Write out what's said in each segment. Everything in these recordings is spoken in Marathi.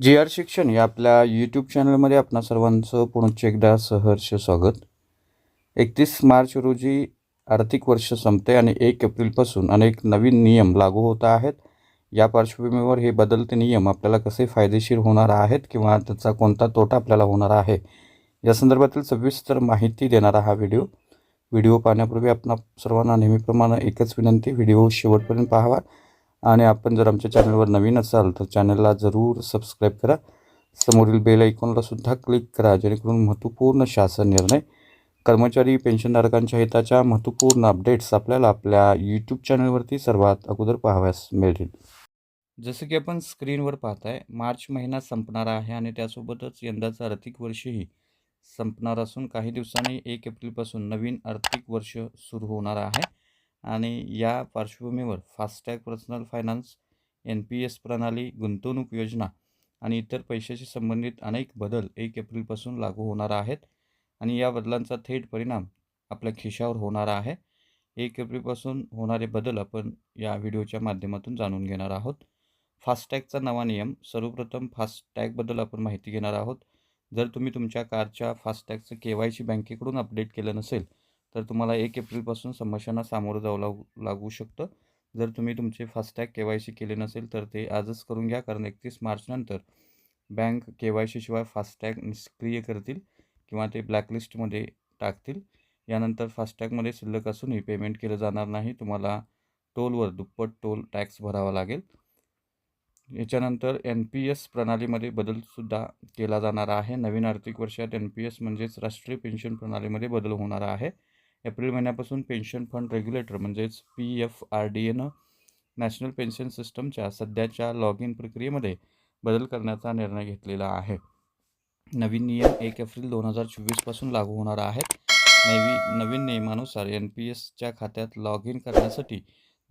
जी आर शिक्षण या आपल्या यूट्यूब चॅनलमध्ये आपणा सर्वांचं पुनश्च एकदा सहर्ष स्वागत. एकतीस मार्च रोजी आर्थिक वर्ष संपते आणि एक एप्रिलपासून अनेक नवीन नियम लागू होत आहेत. या पार्श्वभूमीवर हे बदलते नियम आपल्याला कसे फायदेशीर होणार आहेत किंवा त्याचा कोणता तोटा आपल्याला होणार आहे या संदर्भातील सविस्तर माहिती देणारा हा व्हिडिओ. व्हिडिओ पाहण्यापूर्वी आपण सर्वांना नेहमीप्रमाणे एकच विनंती व्हिडिओ शेवटपर्यंत पाहावा. आणि आपण जर आमच्या चॅनलवर नवीन असाल तर चॅनलला जरूर सबस्क्राईब करा. समोरील बेल ऐकॉनला सुद्धा क्लिक करा जेणेकरून महत्त्वपूर्ण शासन निर्णय कर्मचारी पेन्शनधारकांच्या हिताच्या महत्त्वपूर्ण अपडेट्स आपल्याला आपल्या यूट्यूब चॅनलवरती सर्वात अगोदर पाहाव्यास मिळतील. जसं की आपण स्क्रीनवर पाहताय मार्च महिना संपणार आहे आणि त्यासोबतच यंदाचं आर्थिक वर्षही संपणार असून काही दिवसांनी एक एप्रिलपासून नवीन आर्थिक वर्ष सुरू होणार आहे. आणि या पार्श्वभूमीवर FASTag personal finance N P S प्रणाली गुंतवणूक योजना आणि इतर पैशाशी संबंधित अनेक बदल एक एप्रिलपासून लागू होणार आहेत आणि या बदलांचा थेट परिणाम आपल्या खिशावर होणार आहे. एक एप्रिलपासून होणारे बदल आपण या व्हिडिओच्या माध्यमातून जाणून घेणार आहोत. फास्टॅगचा नवा नियम सर्वप्रथम फास्टॅगबद्दल आपण माहिती घेणार आहोत. जर तुम्ही तुमच्या कारच्या फास्टॅगचं के वाय सी बँकेकडून अपडेट केलं नसेल तर तुम्हाला एक एप्रिलपासून समस्यांना सामोरं जावं लागू लागू शकतं. जर तुम्ही तुमचे फास्टॅग के वाय सी केले नसेल तर ते आजच करून घ्या कारण एकतीस मार्चनंतर बँक के वाय सीशिवाय फास्टॅग निष्क्रिय करतील किंवा ते ब्लॅकलिस्टमध्ये टाकतील. यानंतर फास्टॅगमध्ये शिल्लक असूनही पेमेंट केलं जाणार नाही. तुम्हाला टोलवर दुप्पट टोल टॅक्स भरावा लागेल. याच्यानंतर एन पी एस प्रणालीमध्ये बदलसुद्धा केला जाणार आहे. नवीन आर्थिक वर्षात एन पी एस म्हणजेच राष्ट्रीय पेन्शन प्रणालीमध्ये बदल होणार आहे. एप्रिल महिन्यापासून पेन्शन फंड रेग्युलेटर म्हणजेच पी एफ आर डी एनं नॅशनल पेन्शन सिस्टमच्या सध्याच्या लॉग इन प्रक्रियेमध्ये बदल करण्याचा निर्णय घेतलेला आहे. नवीन नियम एक एप्रिल दोन हजार चोवीसपासून लागू होणार आहेत. नवी नवीन नियमानुसार एन पी एसच्या खात्यात लॉग इन करण्यासाठी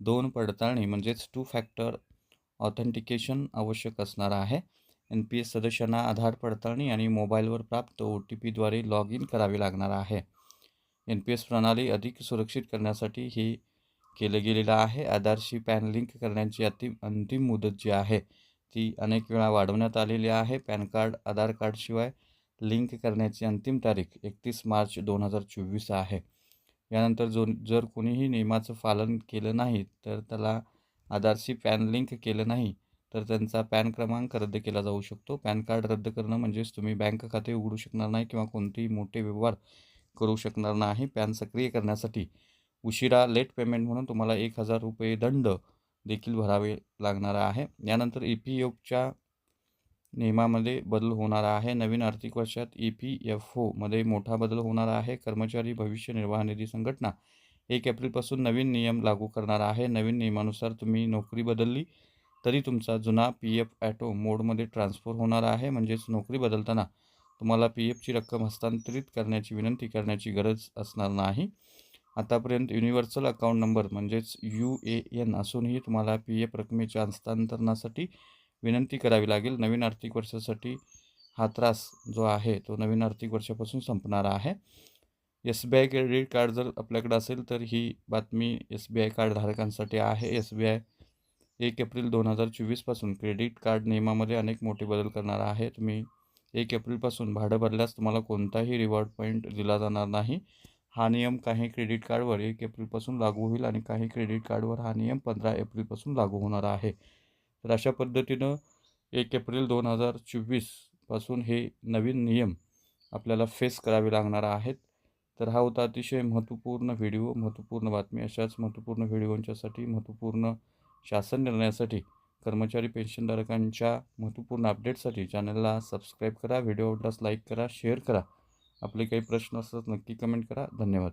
दोन पडताळणी म्हणजेच टू फॅक्टर ऑथेंटिकेशन आवश्यक असणार आहे. एन पी एस सदस्यांना आधार पडताळणी आणि मोबाईलवर प्राप्त ओ टी पीद्वारे लॉग इन करावे लागणार आहे. एन पी एस प्रणाली अधिक सुरक्षित करण्यासाठी हे केलं गेलेलं आहे. आधारशी पॅन लिंक करण्याची अति अंतिम मुदत जी आहे ती अनेक वेळा वाढवण्यात आलेली आहे. पॅन कार्ड आधार कार्डशिवाय लिंक करण्याची अंतिम तारीख एकतीस मार्च दोन हजार चोवीस आहे. यानंतर जो जर कोणीही नियमाचं पालन केलं नाही तर त्याला आधारशी पॅन लिंक केलं नाही तर त्यांचा पॅन क्रमांक रद्द केला जाऊ शकतो. पॅन कार्ड रद्द करणं म्हणजेच तुम्ही बँक खाते उघडू शकणार नाही किंवा कोणतेही मोठे व्यवहार करू शकणार नाही पॅन सक्रिय करण्यासाठी. उशिरा लेट पेमेंट म्हणून तुम्हाला एक हजार रुपये दंड देखील भरावे लागणार आहे. यानंतर ई पी एफच्या नियमामध्ये बदल होणार आहे. नवीन आर्थिक वर्षात ई पी एफ ओमध्ये मोठा बदल होणार आहे. कर्मचारी भविष्य निर्वाह निधी संघटना एक एप्रिलपासून नवीन नियम लागू करणार आहे. नवीन नियमानुसार तुम्ही नोकरी बदलली तरी तुमचा जुना पी एफ ॲटो मोडमध्ये ट्रान्सफर होणार आहे. म्हणजेच नोकरी बदलताना तुम्हाला पी एफची रक्कम हस्तांतरित करण्याची विनंती करण्याची गरज असणार नाही. आतापर्यंत युनिव्हर्सल अकाउंट नंबर म्हणजेच यू ए एन असूनही तुम्हाला पी एफ रकमेच्या हस्तांतरणासाठी विनंती करावी लागेल. नवीन आर्थिक वर्षासाठी हा त्रास जो आहे तो नवीन आर्थिक वर्षापासून संपणार आहे. S B I credit card जर आपल्याकडे असेल तर ही बातमी एस बी आय कार्ड धारकांसाठी आहे. एस बी आय एक एप्रिल दोन हजार चोवीसपासून क्रेडिट कार्ड नियमामध्ये अनेक मोठे बदल करणार आहे. तुम्ही एक एप्रिलपासून भाडं भरल्यास तुम्हाला कोणताही रिवॉर्ड पॉईंट दिला जाणार नाही. हा नियम काही क्रेडिट कार्डवर एक एप्रिलपासून लागू होईल आणि काही क्रेडिट कार्डवर हा नियम पंधरा एप्रिलपासून लागू होणार आहे. तर अशा पद्धतीनं एक एप्रिल दोन हजार चोवीसपासून हे नवीन नियम आपल्याला फेस करावे लागणार आहेत. तर हा होता अतिशय महत्त्वपूर्ण व्हिडिओ महत्त्वपूर्ण बातमी. अशाच महत्त्वपूर्ण व्हिडिओंच्यासाठी महत्त्वपूर्ण शासन निर्णयासाठी कर्मचारी पेन्शनधारकांच्या महत्त्वपूर्ण अपडेटसाठी चॅनलला सबस्क्राईब करा व्हिडिओ आवडल्यास लाईक करा शेअर करा. आपले काही प्रश्न असतात नक्की कमेंट करा. धन्यवाद.